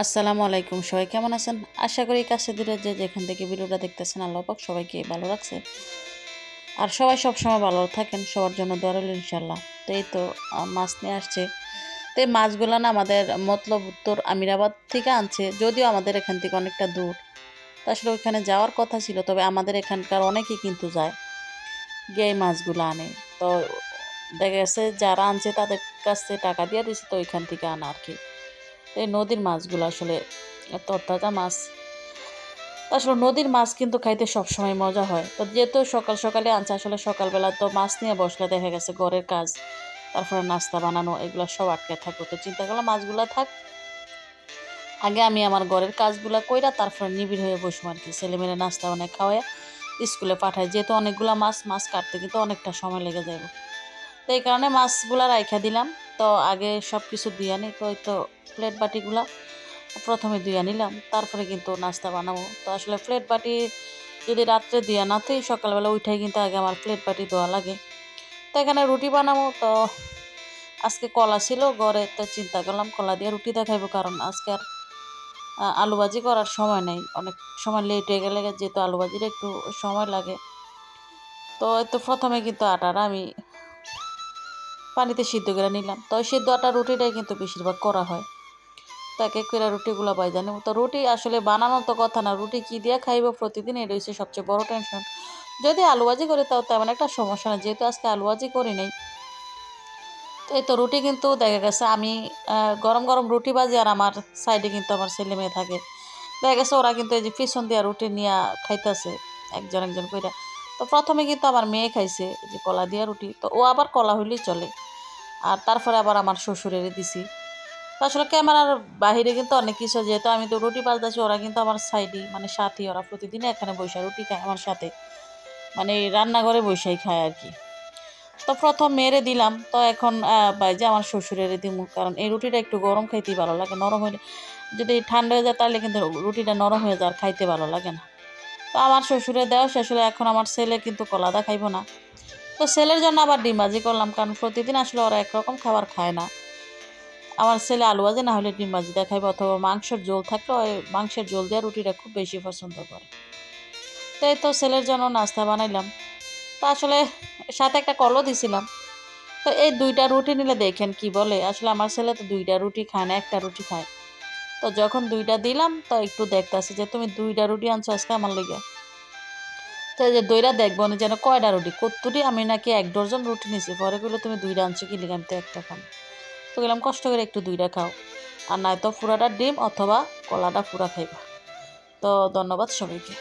আসসালামু আলাইকুম। সবাই কেমন আছেন? আশা করি কাছে দূরে যে যেখান থেকে ভিডিওটা দেখতেছেন আল্লাহ পাক সবাইকে ভালো রাখছে। আর সবাই সবসময় ভালো থাকেন, সবার জন্য দোয়া রইল ইনশাল্লাহ তো এই তো মাছ নিয়ে আসছে। তো এই মাছগুলো না আমাদের মতলব উত্তর আমিরাবাদ থেকে আনছে, যদিও আমাদের এখান থেকে অনেকটা দূর। আসলে ওইখানে যাওয়ার কথা ছিল, তবে আমাদের এখানকার অনেকেই কিন্তু যায়, গিয়ে এই মাছগুলো আনে। তো দেখা গেছে যারা আনছে তাদের কাছ টাকা দিয়ে দিচ্ছে তো ওইখান থেকে আনা আর কি। এই নদীর মাছগুলো আসলে তরতাজা মাছ। আসলে নদীর মাছ কিন্তু খাইতে সবসময় মজা হয়। তো যেহেতু সকাল সকালে আনছে, আসলে সকালবেলা তো মাছ নিয়ে বসলে দেখা গেছে ঘরের কাজ, তারপরে নাস্তা বানানো, এগুলো সব আটকে থাকব। তো চিন্তা করলাম মাছগুলো থাক। আগে আমি আমার ঘরের কাজগুলো কইরা তারপরে নিবিড় হয়ে বসবো আর কি ছেলেমেয়েরা নাস্তা বানায় খাওয়াই স্কুলে পাঠায়। যেহেতু অনেকগুলো মাছ মাছ কাটতে কিন্তু অনেকটা সময় লেগে যাবে তো এই কারণে মাছগুলো রাইখা দিলাম। তো আগে সব কিছু দিয়ে আনি তো তো প্লেট বাটিগুলা প্রথমে ধুয়ে নিলাম, তারপরে কিন্তু নাস্তা বানাবো। তো আসলে প্লেট বাটি যদি রাত্রে ধুয়ে না তুই সকালবেলা উঠাই কিন্তু আগে আমার প্লেট বাটি দেওয়া লাগে। তো এখানে রুটি বানাবো, তো আজকে কলা ছিল, ঘরে তো চিন্তা করলাম কলা দিয়ে রুটি দেখাইবো, কারণ আজকে আর আলু ভাজি করার সময় নেই। অনেক সময় লেট হয়ে গেলে যেহেতু আলু ভাজির একটু সময় লাগে। তো এই তো প্রথমে কিন্তু আটাটা আমি পানিতে সিদ্ধ করে নিলাম। তো সিদ্ধ আটা রুটিটাই কিন্তু বেশিরভাগ করা হয়। তো এক করে রুটিগুলো বাইজা নেব তো রুটি আসলে বানানো তো কথা না। রুটি কী দিয়ে খাইব প্রতিদিন? এটা হচ্ছে সবচেয়ে বড় টেনশন যদি আলু ভাজি করি তাও তেমন একটা সমস্যা না। যেহেতু আজকে আলু ভাজি করি নাই। তো এই তো রুটি কিন্তু দেখা গেছে আমি গরম গরম রুটি ভাজি আর আমার সাইডে কিন্তু আমার ছেলে মেয়ে থাকে। দেখা গেছে ওরা কিন্তু এই যে পিছন দিয়া রুটি নিয়ে খাইতেছে। একজন একজন কইরা। তো প্রথমে কিন্তু আমার মেয়ে খাইছে যে কলা দিয়া রুটি। তো ও আবার কলা হইলেই চলে। আর তারপরে আবার আমার শ্বশুরের দিছি। তো আসলে ক্যামেরার বাহিরে কিন্তু অনেক কিছু, যেহেতু আমি তো রুটি পাল্টাচ্ছি ওরা কিন্তু আমার সাইডে মানে সাথী, ওরা প্রতিদিন এখানে বসে রুটি খায় আমার সাথে। মানে রান্নাঘরে বসেই খায় আর কি। তো প্রথম মেরে দিলাম। তো এখন বাইজে আমার শ্বশুরের দিমু, কারণ এই রুটিটা একটু গরম খাইতেই ভালো লাগে, নরম হইলে যদি ঠান্ডা হয়ে যায় তাহলে কিন্তু রুটিটা নরম হয়ে যায় আর খাইতে ভালো লাগে না। তো আমার শ্বশুরে দেওয়া হলে এখন আমার ছেলে কিন্তু কলাদা খাইবো না। তো ছেলের জন্য আবার ডিম ভাজি করলাম, কারণ প্রতিদিন আসলে ওরা একরকম খাবার খায় না। আমার ছেলে আলু ভাজি না হলে ডিম ভাজি অথবা মাংসের ঝোল থাকলে ওই মাংসের ঝোল দেওয়া রুটিটা খুব বেশি পছন্দ করে। তো এই তো ছেলের জন্য নাস্তা বানাইলাম। তো আসলে সাথে একটা কলও দিছিলাম। তো এই দুইটা রুটি নিলে দেখেন কি বলে, আসলে আমার ছেলে তো দুইটা রুটি খায় না, একটা রুটি খায়। তো যখন দুইটা দিলাম, তো একটু দেখতেছি যে তুমি দুইটা রুটি আনছো আজকে আমার লেগে। তো যে দইটা দেখব না, যেন কয়টা রুটি? কত্তুটি আমি নাকি এক ডজন রুটি নিছি, পরে কইলো তুমি দুইটা আনছো কি লিখে আমি তো একটা খান তো গেলাম কষ্ট করে একটু দুইটা খাও। আর নয়তো ফুরাটা ডিম অথবা কলাটা ফুরা খাইবা। তো ধন্যবাদ সবাইকে।